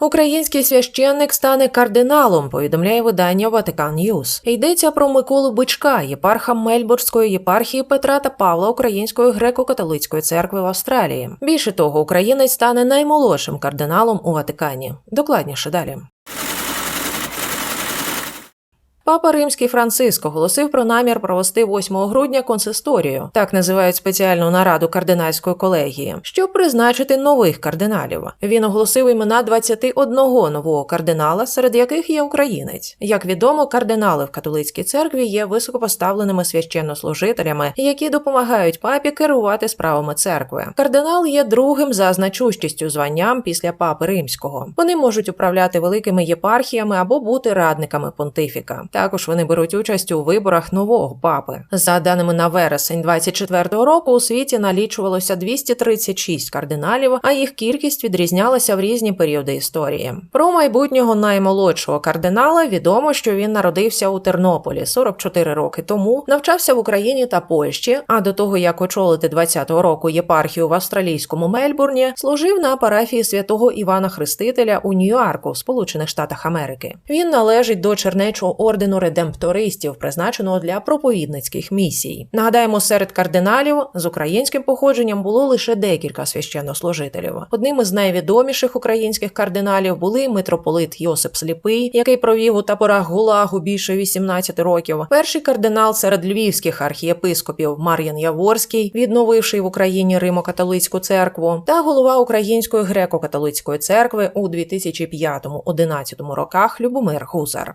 Український священник стане кардиналом, повідомляє видання Ватикан Ньюс. Йдеться про Миколу Бичка, єпарха Мельбурзької єпархії Петра та Павла Української греко-католицької церкви в Австралії. Більше того, українець стане наймолодшим кардиналом у Ватикані. Докладніше далі. Папа Римський Франциск оголосив про намір провести 8 грудня консисторію, так називають спеціальну нараду кардинальської колегії, щоб призначити нових кардиналів. Він оголосив імена 21 нового кардинала, серед яких є українець. Як відомо, кардинали в католицькій церкві є високопоставленими священнослужителями, які допомагають папі керувати справами церкви. Кардинал є другим за значущістю званням після папи римського. Вони можуть управляти великими єпархіями або бути радниками понтифіка. Також вони беруть участь у виборах нового папи. За даними на вересень 24-го року, у світі налічувалося 236 кардиналів, а їх кількість відрізнялася в різні періоди історії. Про майбутнього наймолодшого кардинала відомо, що він народився у Тернополі 44 роки тому, навчався в Україні та Польщі. А до того як очолити 20-го року єпархію в австралійському Мельбурні, служив на парафії святого Івана Хрестителя у Нью-Йорку, Сполучених Штатах Америки. Він належить до чернечого ордену редемптористів, призначеного для проповідницьких місій. Нагадаємо, серед кардиналів з українським походженням було лише декілька священнослужителів. Одним із найвідоміших українських кардиналів були митрополит Йосип Сліпий, який провів у таборах Гулагу більше 18 років. Перший кардинал серед львівських архієпископів Мар'ян Яворський, відновивший в Україні Римо-католицьку церкву, та голова Української греко-католицької церкви у 2005-11 роках Любомир Гузар.